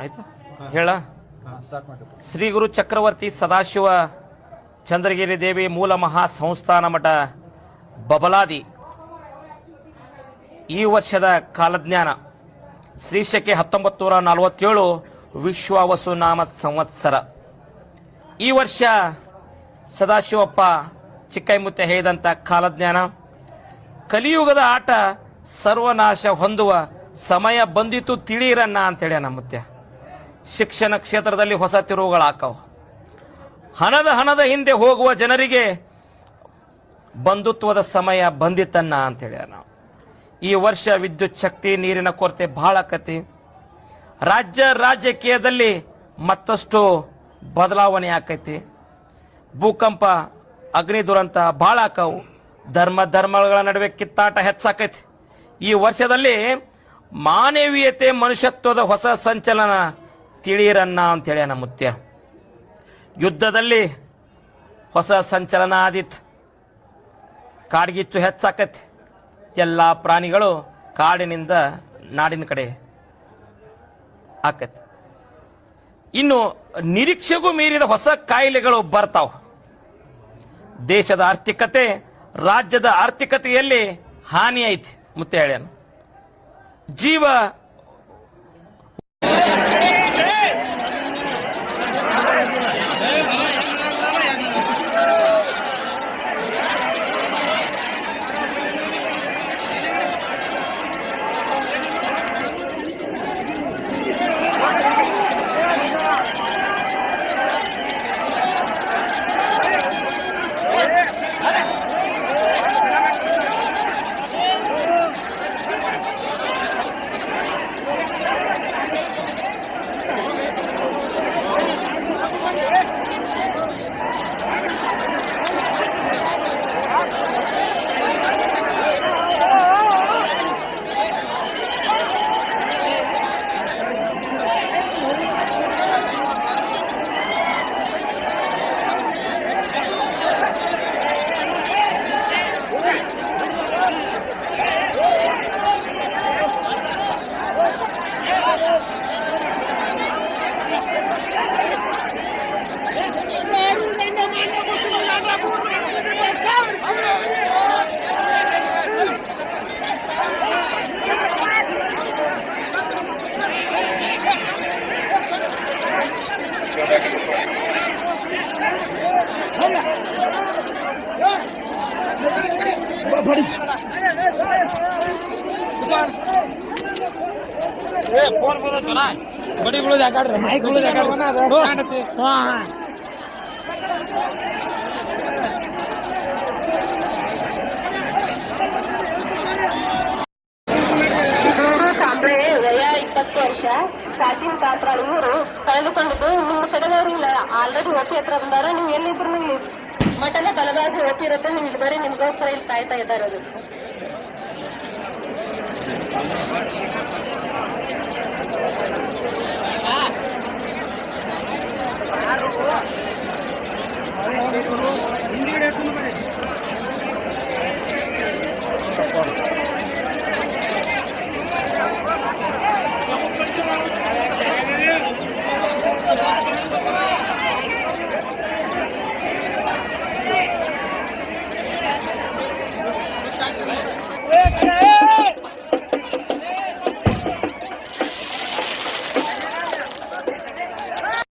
ಆಯ್ತಾ? ಹೇಳ. ಶ್ರೀ ಗುರು ಚಕ್ರವರ್ತಿ ಸದಾಶಿವ ಚಂದ್ರಗಿರಿ ದೇವಿ ಮೂಲ ಮಹಾ ಸಂಸ್ಥಾನ ಮಠ ಬಬಲಾದಿ. ಈ ವರ್ಷದ ಕಾಲಜ್ಞಾನ ಶ್ರೀಶಕೆ ಹತ್ತೊಂಬತ್ತು ನೂರ ನಲವತ್ತೇಳು ನಾಮ ಸಂವತ್ಸರ. ಈ ವರ್ಷ ಸದಾಶಿವಪ್ಪ ಚಿಕ್ಕೈಮುತ್ತೆ ಹೇಳಿದಂತ ಕಾಲಜ್ಞಾನ. ಕಲಿಯುಗದ ಆಟ ಸರ್ವನಾಶ ಹೊಂದುವ ಸಮಯ ಬಂದಿತ್ತು ತಿಳಿಯಿರನ್ನ ಅಂತೇಳಿ ನಮ್ಮತ್ತೆ ಶಿಕ್ಷಣ ಕ್ಷೇತ್ರದಲ್ಲಿ ಹೊಸ ತಿರುವುಗಳಾಕವು. ಹಣದ ಹಣದ ಹಿಂದೆ ಹೋಗುವ ಜನರಿಗೆ ಬಂಧುತ್ವದ ಸಮಯ ಬಂದಿತ್ತನ್ನ ಅಂತೇಳಿ ನಾವು. ಈ ವರ್ಷ ವಿದ್ಯುತ್ ಶಕ್ತಿ, ನೀರಿನ ಕೊರತೆ ಬಹಳ ಕತಿ ರಾಜ್ಯ ರಾಜಕೀಯದಲ್ಲಿ ಮತ್ತಷ್ಟು ಬದಲಾವಣೆ ಆಕೈತಿ. ಭೂಕಂಪ, ಅಗ್ನಿ ದುರಂತ ಬಹಳ ಆಕವು. ಧರ್ಮ ಧರ್ಮಗಳ ನಡುವೆ ಕಿತ್ತಾಟ ಹೆಚ್ಚಾಕೈತಿ. ಈ ವರ್ಷದಲ್ಲಿ ಮಾನವೀಯತೆ ಮನುಷ್ಯತ್ವದ ಹೊಸ ಸಂಚಲನ ತಿಳಿಯಿರನ್ನ ಅಂತೇಳಿ ನಮ್ಮ ಮುತ್ಯ ಯುದ್ಧದಲ್ಲಿ ಹೊಸ ಸಂಚಲನ ಆದಿತ್ತು ಕಾಡ್ಗಿಚ್ಚು ಹೆಚ್ಚಾಕತಿ. ಎಲ್ಲ ಪ್ರಾಣಿಗಳು ಕಾಡಿನಿಂದ ನಾಡಿನ ಕಡೆ ಆಕತಿ. ಇನ್ನು ನಿರೀಕ್ಷೆಗೂ ಮೀರಿದ ಹೊಸ ಕಾಯಿಲೆಗಳು ಬರ್ತಾವ. ದೇಶದ ಆರ್ಥಿಕತೆ ರಾಜ್ಯದ ಆರ್ಥಿಕತೆಯಲ್ಲಿ ಹಾನಿ ಐತಿ ಮುತ್ತೆ ಹೇಳ್ಯಾನ. ಜೀವ ಬಡಿ ಬಿಳೋದು ಯಾಕಾಡ್ರಿ ಮೈಕ್ ಬಿಳೋದು ಯಾಕಾಡ್ರಿ ಹಾ ವ್ಯಯ ಇಪ್ಪತ್ತು ವರ್ಷ ಸಾಕಿನ ಕಾತ್ರ ಇವರು ಕಳೆದುಕೊಂಡಿದ್ದು ನಿಮ್ಮ ಕಡೆದವರು ಇಲ್ಲ ಆಲ್ರೆಡಿ ಓಪಿ ಹತ್ರ ಬಂದಾರ ನೀವು ಎಲ್ಲಿದ್ರು ಇಲ್ಲಿ ಮಠನ ಬಲವಾಗಿ ಹೋಗಿರುತ್ತೆ ನೀವು ಇಲ್ಲಿ ಬರೀ ನಿಮಗೋಸ್ಕರ ಇಲ್ಲಿ ಕಾಯ್ತಾ ಇದ್ದಾರೆ ಅದು ಹಿಂದಿಗಡೆ